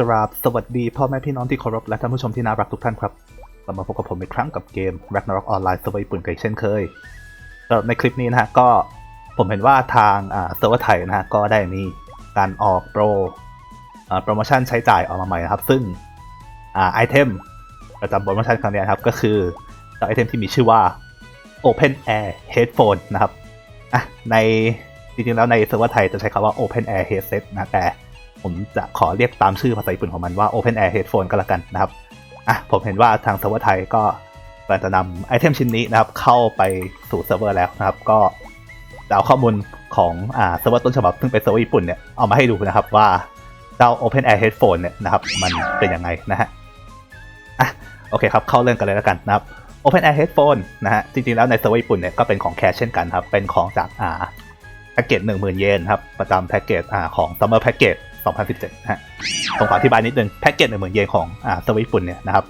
กราบสวัสดีพ่อแม่พี่น้องที่เคารพและท่านผู้ชมที่น่ารักทุกท่านครับกลับมาพบกับผมอีกครั้งกับเกม Ragnarok Online เซิร์ฟเวอร์ญี่ปุ่นกันเช่นเคยในคลิปนี้นะฮะก็ผมเห็นว่าทางเซิร์ฟเวอร์ไทยนะฮะก็ได้มีการออกโปรโปรโมชั่นใช้จ่ายออกมาใหม่นะครับ ซึ่งอไอเทมประจำโปรโมชั่นครั้งนี้นครับก็คือไอเทมที่มีชื่อว่า Open Air Headphone นะครับในจริงๆแล้วในเซิร์ฟเวอร์ไทยจะใช้คำว่า Open Air Headset นะแต่ ผมจะขอเรียกตามชื่อภาษาญี่ปุ่นของมันว่า Open Air Headphone ก็แล้วกันนะครับ อะ ผมเห็นว่าทางเซิร์ฟเวอร์ไทยก็กำลังจะนำไอเทมชิ้นนี้นะครับ เข้าไปสู่เซิร์ฟเวอร์แล้วนะครับ ก็จะเอาข้อมูลของอ่าเซิร์ฟเวอร์ต้นฉบับซึ่งเป็นเซิร์ฟเวอร์ญี่ปุ่นเนี่ย เอามาให้ดูนะครับว่าเจ้า Open Air Headphone เนี่ยนะครับ มันเป็นยังไงนะฮะ อะ โอเคครับ เข้าเรื่องกันเลยแล้วกันนะครับ Open Air Headphone นะฮะ จริงๆ แล้วในเซิร์ฟเวอร์ญี่ปุ่นเนี่ยก็เป็นของแคชเช่นกันครับ เป็นของจากอ่าแพ็กเกจ10,000เยนครับ ประจำแพ็กเกจอ่าของ Summer Package 2017นะฮะผมขออธิบายนิดนึงแพ็กเกจหนึ่งหมื่นเยนของอ่าสวิตญี่ปุ่นเนี่ยนะครับ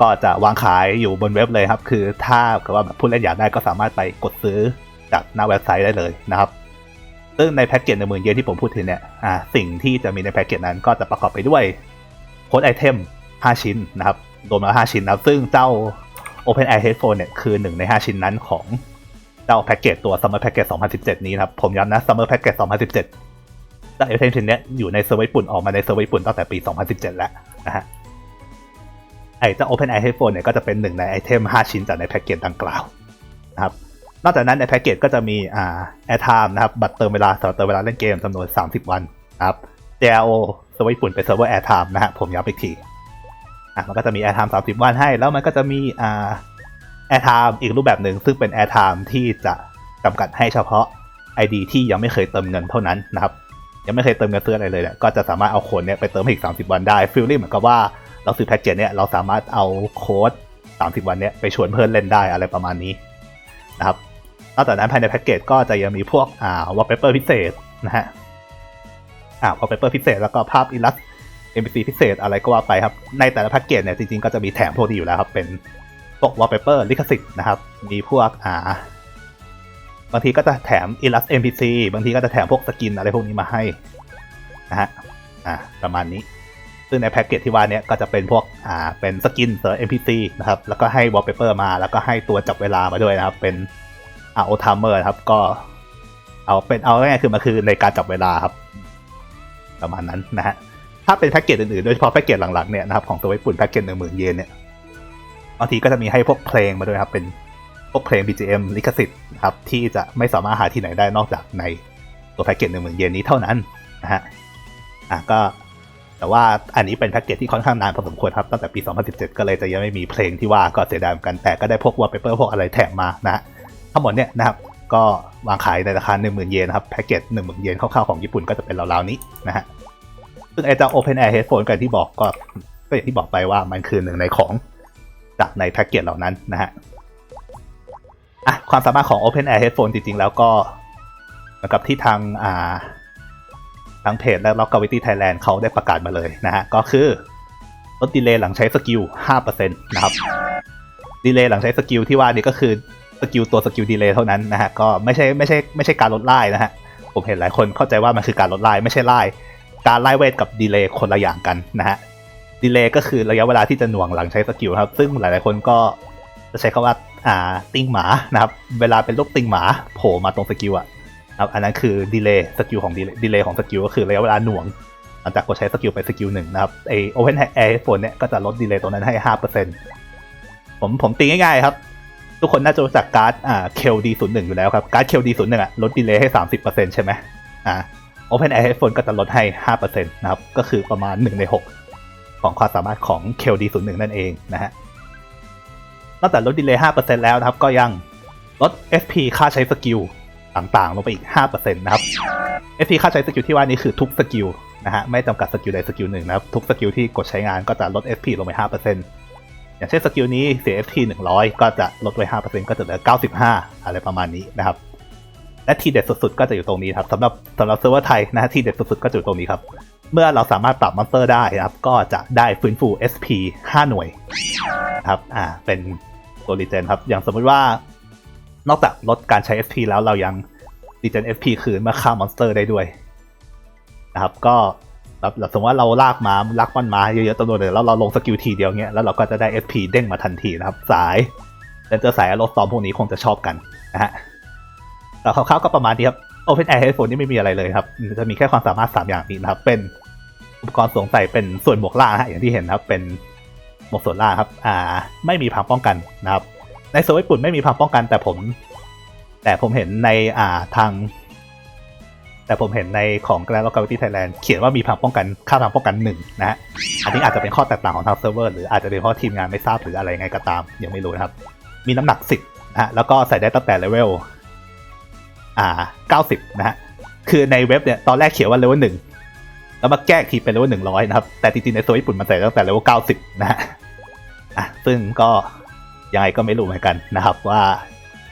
ก็จะวางขายอยู่บนเว็บเลยครับ คือถ้าเกิดว่าผู้เล่นอยากได้ก็สามารถไปกดซื้อจากหน้าเว็บไซต์ได้เลยนะครับ ซึ่งในแพ็กเกจหนึ่งหมื่นเยนที่ผมพูดถึงเนี่ยอ่าสิ่งที่จะมีในแพ็กเกจนั้นก็จะประกอบไปด้วยโค้ดไอเทม5 ชิ้นนะครับรวมแล้ว5ชิ้นนะครับ ซึ่งเจ้า Open Air Headphone เนี่ยคือหนึ่งใน 5 ชิ้นนั้นของเจ้าแพ็กเกจตัว Summer Package 2017 นี้นะครับ ผมย้ำนะ Summer Package 2017 แต่ไอเทมชิ้นเนี้ยอยู่ในเซิร์ฟเวอร์ญี่ปุ่นออกมาในเซิร์ฟเวอร์ญี่ปุ่นตั้งแต่ปี 2017 แล้วนะฮะไอเจ้า Open Air Headphone เนี่ยก็จะเป็นหนึ่งในไอเทม 5 ชิ้นจากในแพ็กเกจดังกล่าวนะครับนอกจากนั้นในแพ็กเกจก็จะมีอ่า Airtime นะครับบัตรเติมเวลาสำหรับเติมเวลาเล่นเกมจำนวน 30 วันนะครับ JRO เซิร์ฟเวอร์ญี่ปุ่นเป็นเซิร์ฟเวอร์ Airtime นะฮะผมย้ำอีกทีอะมันก็จะมี Airtime 30 วันให้ แล้วมันก็จะมีอ่า Airtime อีกรูปแบบหนึ่งซึ่งเป็น Airtime ที่จะจำกัดให้เฉพาะ ID ที่ยังไม่เคยเติมเงินเท่านั้นนะครับ ยังไม่เคยเติมเงินซื้ออะไรเลยเนี่ยก็จะสามารถเอาโค้ดเนี่ยไปเติมอีก 30 วันได้ฟีลลิ่งเหมือนกับว่าเราซื้อแพ็กเกจเนี่ยเราสามารถเอาโค้ด 30 วันเนี่ยไปชวนเพื่อนเล่นได้อะไรประมาณนี้นะครับนอกจากนั้นภายในแพ็กเกจก็จะยังมีพวกอ่าวอลเปเปอร์พิเศษนะฮะอ่าวอลเปเปอร์พิเศษแล้วก็ภาพอิลัส NPC พิเศษอะไรก็ว่าไปครับ ในแต่ละแพ็กเกจเนี่ยจริงๆก็จะมีแถมพวกนี้อยู่แล้วครับ เป็นพวกวอลเปเปอร์ลิขสิทธิ์นะครับ มีพวกอ่า บางทีก็จะแถม Illust NPC บางทีก็จะแถมพวกสกินอะไรพวกนี้มาให้นะฮะอ่าประมาณนี้ ซึ่งในแพ็กเกจที่ว่านี้ก็จะเป็นพวกอ่าเป็นสกินเสริม NPC นะครับแล้วก็ให้ wallpaper มา แล้วก็ให้ตัวจับเวลามาด้วยนะครับ เป็นอ่าโอทามเมอร์ครับก็เอาเป็นเอาง่ายๆคือมันคือในการจับเวลาครับ ประมาณนั้นนะฮะถ้าเป็นแพ็กเกจอื่นๆโดยเฉพาะแพ็กเกจหลังๆเนี่ยนะครับของตัวญี่ปุ่นแพ็กเกจหนึ่งหมื่นเยนเนี่ยบางทีก็จะมีให้พวกเพลงมาด้วยครับเป็น พวกเพลง BGM ลิขสิทธิ์ครับที่จะไม่สามารถหาที่ไหนได้นอกจากในตัวแพ็กเกจหนึ่งหมื่นเยนนี้เท่านั้นนะฮะอะก็แต่ว่าอันนี้เป็นแพ็กเกจที่ค่อนข้างนานพอสมควรครับตั้งแต่ปี 2017 ก็เลยจะยังไม่มีเพลงที่ว่าก็เสียดายเหมือนกันแต่ก็ได้พวกวอลเปเปอร์พวกอะไรแถมมานะฮะทั้งหมดเนี่ยนะครับก็วางขายในราคา 10,000 เยนครับแพ็กเกจ 10,000 เยนคร่าวๆของญี่ปุ่นก็จะเป็นราวๆนี้นะฮะซึ่งไอ้เจ้า Open Air Headphone กันที่บอกก็ก็อย่างที่บอกไปว่ามันคือหนึ่งในของจากในแพ็กเกจเหล่านั้นนะฮะ อะความสามารถของ Open Air Headphone จริง ๆ แล้วก็เหมือนกับที่ทางอ่าทางเพจและ l o g a v i t y Thailand เขาได้ประกาศมาเลยนะฮะ ก็คือลดดีเลย์หลังใช้สกิล 5%นะครับดีเลย์หลังใช้สกิลที่ว่านี่ก็คือสกิลตัวสกิลดีเลย์เท่านั้นนะฮะ ก็ไม่ใช่ไม่ใช่ไม่ใช่การลดไล่นะฮะ ผมเห็นหลายคนเข้าใจว่ามันคือการลดไล่ไม่ใช่ไล่การไล่เวทกับดีเลย์คนละอย่างกันนะฮะดีเลย์ก็คือระยะเวลาที่จะหน่วงหลังใช้สกิลครับ ซึ่งหลายๆคนก็จะใช้คำว่า อ่าติงหมานะครับ เวลาเป็นลูกติงหมาโผล่มาตรงสกิลอะครับอันนั้นคือดีเลย์สกิลของดีเลย์ของสกิลก็คือระยะเวลาหน่วงหลังจากกดใช้สกิลไปสกิลหนึ่งนะครับไอโอเพนแอร์โฟนเนี่ยก็จะลดดีเลย์ตรงนั้นให้ห้าเปอร์เซ็นต์ผมผมตีง่ายๆครับ ทุกคนน่าจะรู้จักการ์ดอ่าเคลดีศูนย์หนึ่งอยู่แล้วครับ การ์ดเคลดีศูนย์หนึ่งอะลดดีเลย์ให้สามสิบเปอร์เซ็นต์ใช่ไหมอ่า Open Air Headphone ก็จะลดให้ห้าเปอร์เซ็นต์นะครับก็คือประมาณหนึ่งในหกของความสามารถของ KLD 0 1นั่นเองนะฮะ นอกจากลดดีเลย์ห้าเปอร์เซ็นต์แล้วนะครับ ก็ยังลด FP ค่าใช้สกิลต่างๆ ลงไปอีกห้าเปอร์เซ็นต์นะครับ FP ค่าใช้สกิลที่ว่านี้คือทุกสกิลนะฮะ ไม่จำกัดสกิลใดสกิลหนึ่งนะครับ ทุกสกิลที่กดใช้งานก็จะลด FP ลงไปห้าเปอร์เซ็นต์อย่างเช่นสกิลนี้เสีย FP 100 ก็จะลดไว้ห้าเปอร์เซ็นต์ก็จะเหลือ 95 อะไรประมาณนี้นะครับ และทีเด็ดสุดๆ ก็จะอยู่ตรงนี้ครับสำหรับสำหรับเซิร์ฟเวอร์ไทยนะฮะทีเด็ดสุดๆ ก็จะอยู่ตรงนี้ครับ เมื่อเราสามารถปรับมอนสเตอร์ได้นะครับ ก็จะได้ฟื้นฟู SP 5 หน่วยครับ อ่า เป็น ตัวรีเจนครับ อย่างสมมติว่านอกจากลดการใช้ SP แล้วเรายังรีเจน SP คืนเมื่อฆ่ามอนสเตอร์ได้ด้วยนะครับ ก็แบบสมมติว่าเราลากมาลากมันมาเยอะๆตัวเลยแล้วเราลงสกิลทีเดียวเงี้ยแล้วเราก็จะได้ SP เด้งมาทันทีนะครับ สายเซนเตอร์สายอารถซอมพวกนี้คงจะชอบกันนะฮะแต่คร่าวๆก็ประมาณนี้ครับ Open Air Headphone นี่ไม่มีอะไรเลยครับ จะมีแค่ความสามารถ 3 อย่างนี้นะครับ เป็นอุปกรณ์สวมใส่เป็นส่วนหมวกล่างนะฮะอย่างที่เห็นนะครับเป็น หมวกส่วนล่างครับ อ่า ไม่มีพังป้องกันนะครับ ในโซนญี่ปุ่นไม่มีพังป้องกัน แต่ผม แต่ผมเห็นในอ่าทาง แต่ผมเห็นในของ Grand Local Gravity Thailand เขียนว่ามีพังป้องกันค่าพังป้องกันหนึ่งนะฮะ อันนี้อาจจะเป็นข้อแตกต่างของทางเซิร์ฟเวอร์หรืออาจจะเป็นเพราะทีมงานไม่ทราบหรืออะไรไงก็ตาม ยังไม่รู้นะครับ มีน้ำหนัก10นะฮะ แล้วก็ใส่ได้ตั้งแต่เลเวล อ่า90นะฮะ คือในเว็บเนี่ยตอนแรกเขียนว่าเลเวลหนึ่ง แล้วมาแก้อีกทีเป็นเลเวลหนึ่งร้อยนะครับ แต่จริงๆในโซนญี่ปุ่นมันใส่ตั้งแต่เลเวล90นะฮะอะซึ่งก็ยังไงก็ไม่รู้เหมือนกันนะครับว่า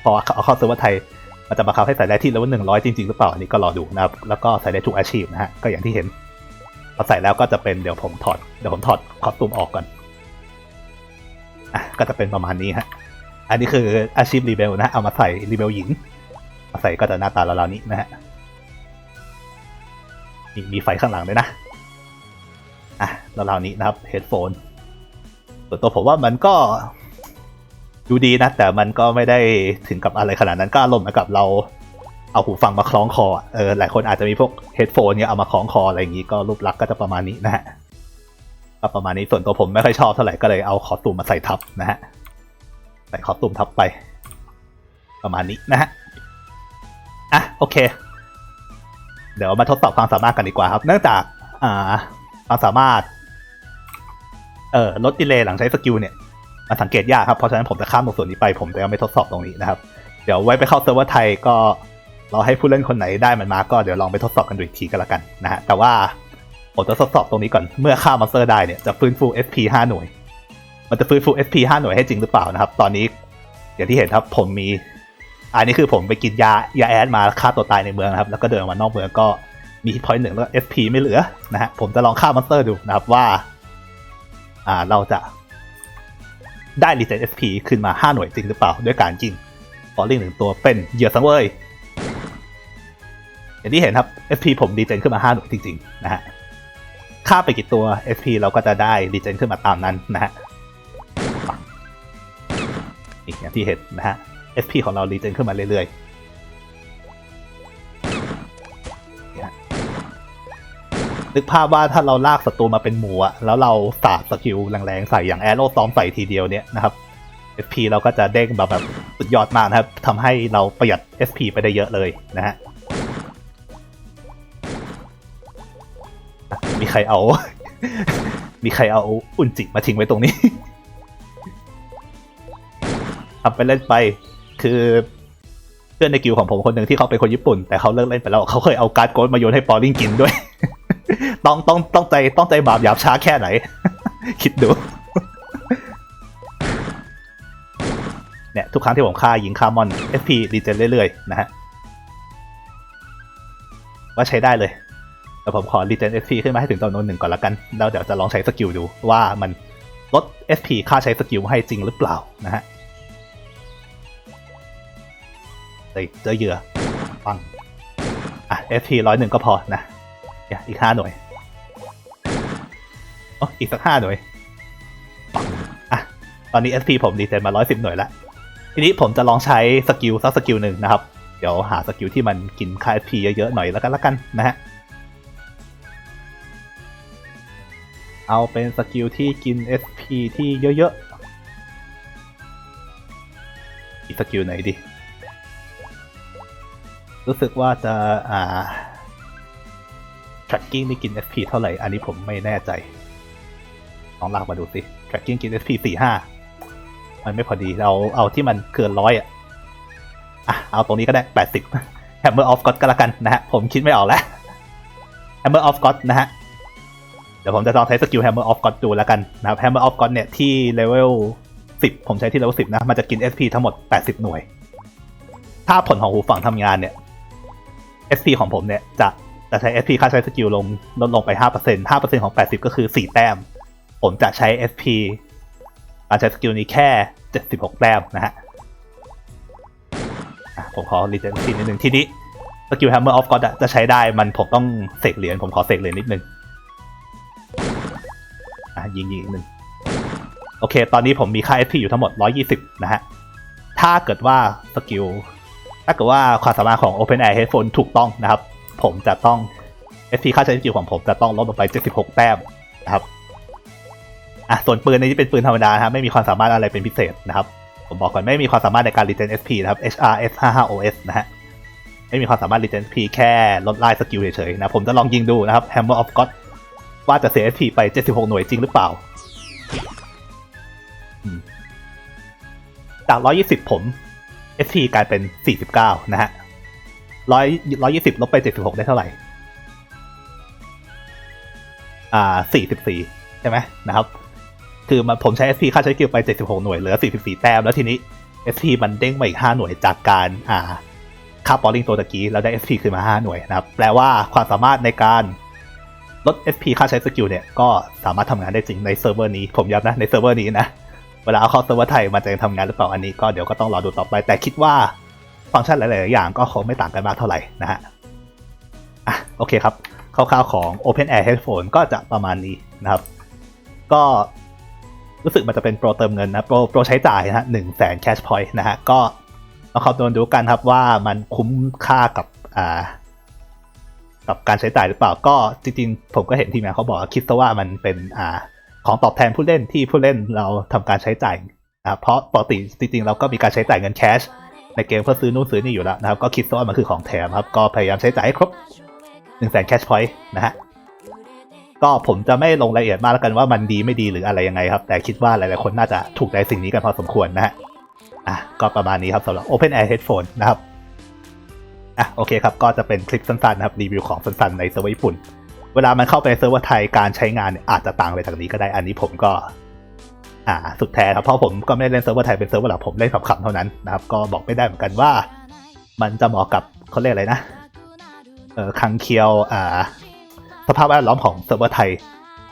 พอเอาเข้าเซิร์ฟเวอร์ไทยมันจะบังคับให้ใส่ได้ที่เลเวลหนึ่งร้อยจริงๆหรือเปล่าอันนี้ก็รอดูนะครับแล้วก็ใส่ได้ทุกอาชีพนะฮะก็อย่างที่เห็นพอใส่แล้วก็จะเป็นเดี๋ยวผมถอดเดี๋ยวผมถอดคอสตูมออกก่อนอะก็จะเป็นประมาณนี้ฮะอันนี้คืออาชีพรีเบลนะเอามาใส่รีเบลหญิงมาใส่ก็จะหน้าตาเราๆนี้นะฮะ มีมีไฟข้างหลังด้วยนะ อะเราๆนี้นะครับเฮดโฟนส่วนตัวผมว่ามันก็ดูดีนะ แต่มันก็ไม่ได้ถึงกับอะไรขนาดนั้นก็อารมณ์เหมือนกับเราเอาหูฟังมาคล้องคอเออหลายคนอาจจะมีพวกเฮดโฟนเนี่ยเอามาคล้องคออะไรอย่างนี้ก็รูปลักษณ์ก็จะประมาณนี้นะฮะก็ประมาณนี้ส่วนตัวผมไม่ค่อยชอบเท่าไหร่ก็เลยเอาคอสตูมมาใส่ทับนะฮะใส่คอสตูมทับไป ประมาณนี้นะฮะอะโอเค เดี๋ยวมาทดสอบความสามารถกันดีกว่าครับ เนื่องจากอ่าความสามารถเอ่อลดดีเลย์หลังใช้สกิลเนี่ยมันสังเกตยากครับ เพราะฉะนั้นผมจะข้ามตรงส่วนนี้ไป ผมจะไม่ทดสอบตรงนี้นะครับ เดี๋ยวไว้ไปเข้าเซิร์ฟเวอร์ไทยก็เราให้ผู้เล่นคนไหนได้มันมาก็เดี๋ยวลองไปทดสอบกันดูอีกทีก็แล้วกันนะฮะแต่ว่าผมจะทดสอบตรงนี้ก่อนเมื่อฆ่ามอนสเตอร์ได้เนี่ยจะฟื้นฟู SP 5 หน่วย มันจะฟื้นฟู SP 5 หน่วยให้จริงหรือเปล่านะครับ ตอนนี้อย่างที่เห็นครับผมมี อันนี้คือผมไปกินยายาแอดมาฆ่าตัวตายในเมืองนะครับ แล้วก็เดินออกมานอกเมืองก็มีฮิตพอยต์หนึ่งแล้ว SP ไม่เหลือนะฮะผมจะลองฆ่ามอนสเตอร์ดูนะครับว่า อ่าเราจะได้รีเซ็ต SP ขึ้นมา 5 หน่วยจริงหรือเปล่า ด้วยการยิงฟอลลิ่งหนึ่งตัวเป็นเหยื่อสังเวยอย่างที่เห็นครับ SP ผมรีเจนขึ้นมา 5 หน่วยจริง ๆ นะฮะ ค่าไปกี่ตัว SP เราก็จะได้รีเจนขึ้นมาตามนั้นนะฮะอีกอย่างที่เห็นนะฮะ SP ของเรารีเจนขึ้นมาเรื่อยๆนึกภาพว่าถ้าเราลากศัตรูมาเป็นหมูอะแล้วเราสาดสกิลแรงๆใส่อย่างแอโร่ซ้อมใส่ทีเดียวเนี่ยนะครับ SP เราก็จะเด้งแบบแบบสุดยอดมากนะครับทำให้เราประหยัด SP ไปได้เยอะเลยนะฮะอะมีใครเอา มีใครเอาอุ่นจิมาทิ้งไว้ตรงนี้ทำไปเล่นไป คือเพื่อนในกิลของผมคนหนึ่งที่เขาเป็นคนญี่ปุ่น แต่เขาเลิกเล่นไปแล้วเขาเคยเอาการ์ดโกดมาโยนให้ปอลลิงกินด้วย ต้องต้องต้องใจต้องใจบาปหยาบช้าแค่ไหน คิดดูเนี่ยทุกครั้งที่ผมฆ่ายิงฆ่ามอน SP ดีเจนเรื่อยๆ นะฮะว่าใช้ได้เลย แต่ผมขอรีเจน SP ขึ้นมาให้ถึงจำนวนหนึ่งก่อนละกันแล้วเดี๋ยวจะลองใช้สกิลดูว่ามันลด SP ค่าใช้สกิลให้จริงหรือเปล่านะฮะ เฮ้ยเจอเหยื่อปังอะ SP ร้อยหนึ่งก็พอนะอย่าอีกห้าหน่วยอ๋ออีกสักห้าหน่วยอะตอนนี้ SP ผมดีเจนมาร้อยสิบหน่วยแล้วทีนี้ผมจะลองใช้สกิลสักสกิลหนึ่งนะครับ เดี๋ยวหาสกิลที่มันกินค่า SP เยอะๆหน่อยแล้วกันละกันนะฮะเอาเป็นสกิลที่กิน SP ที่เยอะๆ อีกสกิลไหนดี รู้สึกว่าจะอ่า tracking นี่กิน SP เท่าไหร่ อันนี้ผมไม่แน่ใจลองลากมาดูสิ tracking กิน SP สี่ห้ามันไม่พอดีเราเอาที่มันเกินร้อยอะอะ เอาตรงนี้ก็ได้80 Hammer of God ก็แล้วกันนะฮะ ผมคิดไม่ออกแล้ว Hammer of God นะฮะ เดี๋ยวผมจะลองใช้สกิล Hammer of God ดูแล้วกันนะครับ Hammer of God เนี่ยที่เลเวล10 ผมใช้ที่เลเวล10 นะ มันจะกิน SP ทั้งหมด 80 หน่วย ถ้าผลของหูฝั่งทำงานเนี่ย SP ของผมเนี่ยจะจะใช้ SP ค่าใช้สกิลลงลดลงไป 5% 5%ของ 80 ก็คือ 4 แต้ม ผมจะใช้ SP การใช้สกิลนี้แค่ 76 แต้มนะฮะผมขอรีเจนซีนิดนึงทีนี้สกิล Hammer of God จะใช้ได้มันผมต้องเสกเหรียญผมขอเสกเหรียญนิดนึงะยิงยิงอีกหนึ่งโอเค ตอนนี้ผมมีค่า SP อยู่ทั้งหมด 120 นะฮะ ถ้าเกิดว่าสกิล ถ้าเกิดว่าความสามารถของ OpenAI Headphone ถูกต้องนะครับ ผมจะต้อง SP ค่าใช้สกิลของผมจะต้องลดลงไป 76 แต้มนะครับอะส่วนปืนในนี้เป็นปืนธรรมดาครับไม่มีความสามารถอะไรเป็นพิเศษนะครับ ผมบอกก่อนไม่มีความสามารถในการ Regen SP นะครับ HRS 55OS นะฮะไม่มีความสามารถ Regen SP แค่ลดไล่สกิลเฉยๆนะผมจะลองยิงดูนะครับ Hammer of God ว่าจะเสีย SP ไป 76 หน่วยจริงหรือเปล่าอืมจาก 120 ผม SP กลายเป็น 49 นะฮะ100 120ลบไป76ได้เท่าไหร่ อ่า44ใช่ไหมนะครับ คือมันผมใช้ SP ค่าใช้กิลไป76หกหน่วยเหลือ44แต้ม แล้วทีนี้ SP มันเด้งมาอีก5หน่วยจากการ อ่า ค่าปอลิงตัวตะกี้แล้วได้ SP คืนมา5หน่วยนะครับ แปลว่าความสามารถในการลด SP ค่าใช้สกิลเนี่ย ก็สามารถทำงานได้จริงในเซิร์ฟเวอร์นี้ ผมย้ำนะ ในเซิร์ฟเวอร์นี้นะ เวลาเอาเข้าเซิร์ฟเวอร์ไทยมันจะยังทำงานหรือเปล่าอันนี้ก็เดี๋ยวก็ต้องรอดูต่อไป แต่คิดว่าฟังก์ชันหลาย ๆ อย่างก็คงไม่ต่างกันมากเท่าไหร่นะฮะอะโอเคครับคร่าว ๆ ของ Open Air Headphone ก็จะประมาณนี้นะครับ ก็รู้สึกมันจะเป็นโปรเติมเงินนะโปรโปรใช้จ่ายนะฮะหนึ่งแสนแคชพอยต์นะฮะก็ลองคำนวณดูกันครับว่ามันคุ้มค่ากับอ่ากับการใช้จ่ายหรือเปล่าก็จริง ๆ ผมก็เห็นทีมงานเขาบอกคิดซะว่ามันเป็นอ่า ของตอบแทนผู้เล่นที่ผู้เล่นเราทำการใช้จ่ายนะครับเพราะปกติจริงๆเราก็มีการใช้จ่ายเงินแคชในเกมเพื่อซื้อนู่นซื้อนี่อยู่แล้วนะครับ ก็คิดซะว่ามันคือของแถมครับ ก็พยายามใช้จ่ายให้ครบ1นึ่งแสนแคชพอยต์นะฮะก็ผมจะไม่ลงรายละเอียดมากแล้วกันว่ามันดีไม่ดีหรืออะไรยังไงครับ แต่คิดว่าหลายๆคนน่าจะถูกใจสิ่งนี้กันพอสมควรนะฮะอะก็ประมาณนี้ครับสำหรับ Open Air Headphone นะครับอะโอเคครับ ก็จะเป็นคลิปสั้นๆนะครับรีวิวของสั้นๆในเซิร์ฟเวอร์ญี่ปุ่น เวลามันเข้าไปเซิร์ฟเวอร์ไทยการใช้งานเนี่ยอาจจะต่างไปจากนี้ก็ได้อันนี้ผมก็ อ่า สุดแท้ครับเพราะผมก็ไม่ได้เล่นเซิร์ฟเวอร์ไทยเป็นเซิร์ฟเวอร์หลักผมเล่นขำๆเท่านั้นนะครับก็บอกไม่ได้เหมือนกันว่า มันจะเหมาะกับเขาเรียกอะไรนะเออคังเคียวอ่า สภาพแวดล้อมของเซิร์ฟเวอร์ไทย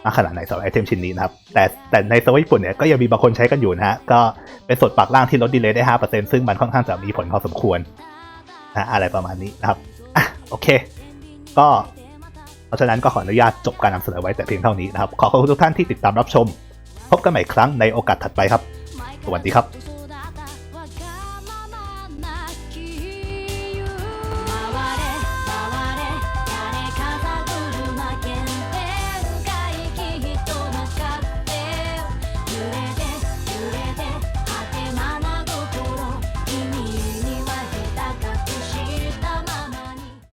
มาขนาดไหนสำหรับไอเทมชิ้นนี้นะครับ แต่แต่ในเซิร์ฟเวอร์ญี่ปุ่นเนี่ยก็ยังมีบางคนใช้กันอยู่นะฮะก็เป็นส่วนปากล่างที่ลดดีเลย์ได้ 5%ซึ่งมันค่อนข้างจะมีผลพอสมควรนะอะไรประมาณนี้นะครับอะโอเค ก็ เพราะฉะนั้นก็ขออนุญาตจบการนำเสนอไว้แต่เพียงเท่านี้นะครับ ขอขอบคุณทุกท่านที่ติดตามรับชม พบกันใหม่ครั้งในโอกาสถัดไปครับ สวัสดีครับ